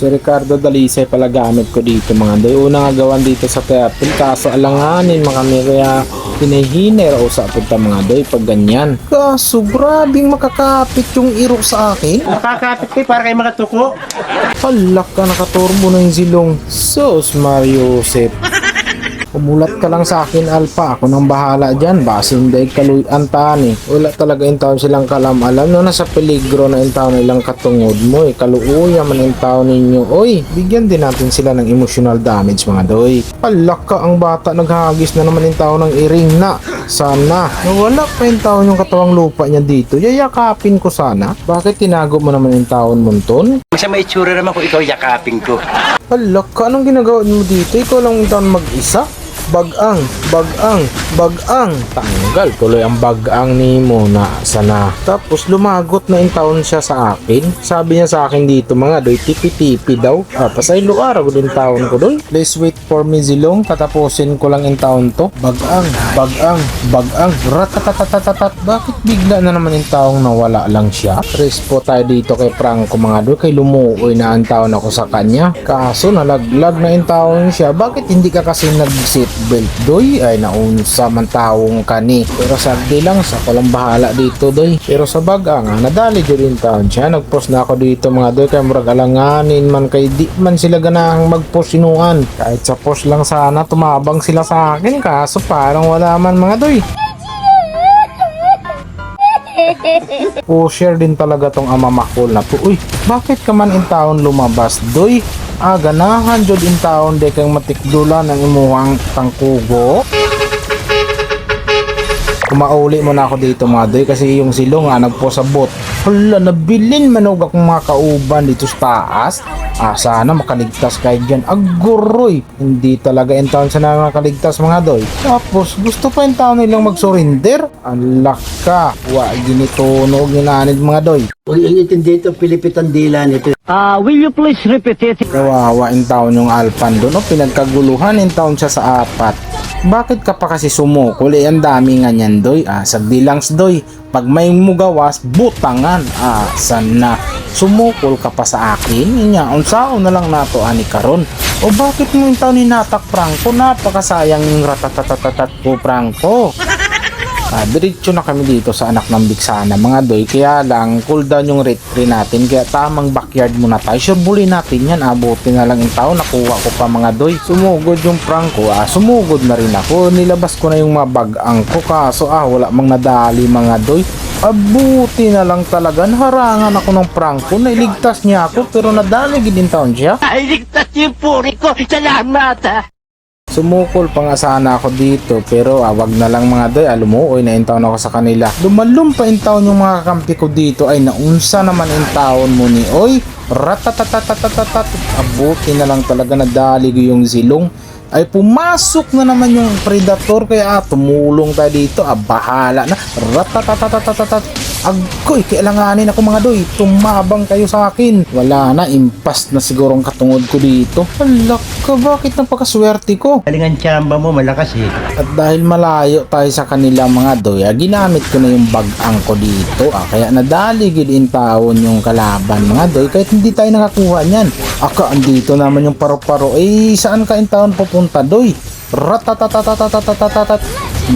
Si Ricardo Dalisay pala gamit ko dito mga doy. Una nga gawan dito sa Teapil kaso alanganin mga kami kaya pinahiner o sa punta mga doy pag ganyan. Kaso grabing makakapit yung iro sa akin. Nakakapit kayo para kayo makatuko. Halak ka nakaturbo na yung zilong. Sos Mario Josep. Umulat ka lang sa akin, Alpha. Ako nang bahala dyan. Basin daig kaluy ang tani. Wala talaga yung taon silang kalam. Alam no, nasa peligro na yung taon nilang katungod mo. Eh. Kaluuya man yung taon ninyo. Oy, bigyan din natin sila ng emotional damage, mga doy. Halak ka ang bata. Naghagis na naman yung taon ng iring na. Sana. Nawala pa yung taon yung katawang lupa niya dito. Yayakapin ko sana. Bakit tinago mo naman yung taon munton? Masa may itsura naman kung ikaw yakapin ko. Halak ka, anong ginagawa mo dito? Ikaw lang yung taon mag-isa? Bagang, bagang, bagang. Tanggal tuloy ang bagang ni mo na sana. Tapos lumagot na yung taon siya sa akin. Sabi niya sa akin dito mga doy, tipi-tipi daw. Ah, pasaylo araw ko din taon ko doy. Please wait for me zilong. Tatapusin ko lang yung taon to. Bagang, bagang, bagang. Ratatatatatat. Bakit bigla na naman yung taong nawala lang siya? Respo tayo dito kay Franco mga doy. Kay lumuoy na ang taon ako sa kanya. Kaso nalaglag na yung taon siya. Bakit hindi ka kasi nag-seatbelt doy? Ay naunsa man taong kani. Pero sagdi lang sa ko lang bahala dito doy. Pero sa baga nga nadali ko din taon siya. Nag-post na ako dito mga doy. Kaya murag alanganin man kay di man sila ganahang mag-post sinuan. Kahit sa post lang sana tumabang sila sa akin. Kaso parang wala man mga doy. O share din talaga tong ama makul na to. Uy, bakit ka man in taon lumabas, doy? Ah, ganahan jud in taon de kang matikdula ng imuhang tangkugo. Kumauli mo na ako dito mga doy kasi yung silong nga nagpo sa bot. Hala, nabilin manog akong mga kauban dito sa taas. Ah, sana makaligtas kayo dyan. Aguroy! Hindi talaga in town sana makaligtas mga doy. Tapos, gusto pa in town nilang mag-surrender? Ang laka. Wa, ginitunog ginanid mga doy. Huwag inintindi ito, pilipit ang dila nito. Uh, will you please repeat it? Kawawa in town yung Alpan doon. No? Pinagkaguluhan in town siya sa apat. Bakit ka pa kasi sumukol? Eh, ang dami nga niyan, doy. Ah, sagdi lang doy. Pag may mugawas, butangan. Ah, sana. Sumukol ka pa sa akin? Inya, unsaon na lang nato ani karon. O bakit mo yung taon ni Natak Franco? Napakasayang yung ratatatatatat po Franco. Ah, diretso na kami dito sa anak ng Biksana mga doy. Kaya lang, cool down yung rate natin. Kaya tamang backyard muna tayo. Sure, natin yan. Abutin na lang yung tao. Nakuha ko pa mga doy. Sumugod yung prank ko. Ah, sumugod na rin ako. Nilabas ko na yung mga bagang ko. Kaso ah, wala mang nadali mga doy. Abuti na lang talaga. Naharangan ako ng prank ko. Nailigtas niya ako. Pero nadali din taon siya. Ay, ligtas yung puri ko! Salamat, ha! Sumukol pa nga sana ako dito pero ah, wag na lang mga doy alumuoy na intaon ako sa kanila. Lumalum pa intaon yung mga kampi ko dito. Ay naunsa naman intaon mo ni oy. Ratatatatatatat abuti na lang talaga nadali ko yung zilong ay pumasok na naman yung predator kaya ah, tumulong tayo dito. Ah bahala na. Ratatatatatatat agoy kailanganin ako mga doy tumabang kayo sa akin wala na impas na siguro ang katungod ko dito alak ka bakit napakaswerte ko Galingan tsamba mo, malakas eh. at dahil malayo tayo sa kanila mga doy, ah, ginamit ko na yung bagang ko dito. Ah, kaya nadali in taon yung kalaban mga doy kahit hindi tayo nakakuha niyan. Aka, andito naman yung paro-paro. Eh, saan ka in taon pupunta doy? Ratatatatatatatatatat.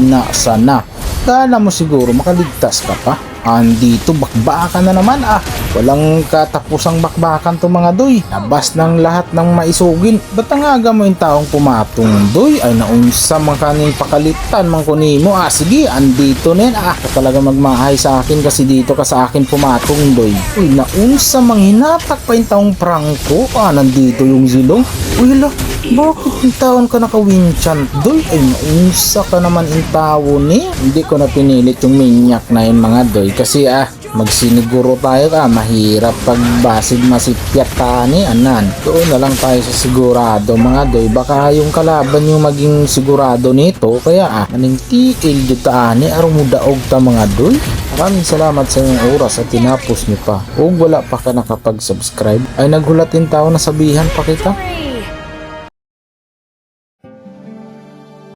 Nasa na. Kala mo siguro makaligtas ka pa. Andito, bakbakan na naman ah. Walang katapusang bakbakan to mga doy. Labas ng lahat ng maisugin. Ba't ang aga mo yung taong pumatong doy? Ay naunsa man kaning pakalitan man kunimo. Ah sige, andito yan. Ah, talaga magmahay sa akin kasi dito ka sa akin pumatong doy. Uy, naunsa mang hinatak pa yung taong prangko. Ah, nandito yung zilong. Uy, la, bakit yung taon ka naka-winchan doy? Ay, naunsa ka naman yung tao ni. Hindi ko na pinilit yung minyak na yun mga doy. Kasi ah, magsiniguro tayo ka. Mahirap pag basid masipyat ka ni anan. Doon na lang tayo sa sigurado mga doy. Baka yung kalaban yung maging sigurado nito. Kaya ah, maning tiil dito ani. Arong daog ta mga doy. Maraming salamat sa inyong oras at tinapos niyo pa. Kung wala pa ka nakapag-subscribe, ay naghulatin tao na sabihan pa kita.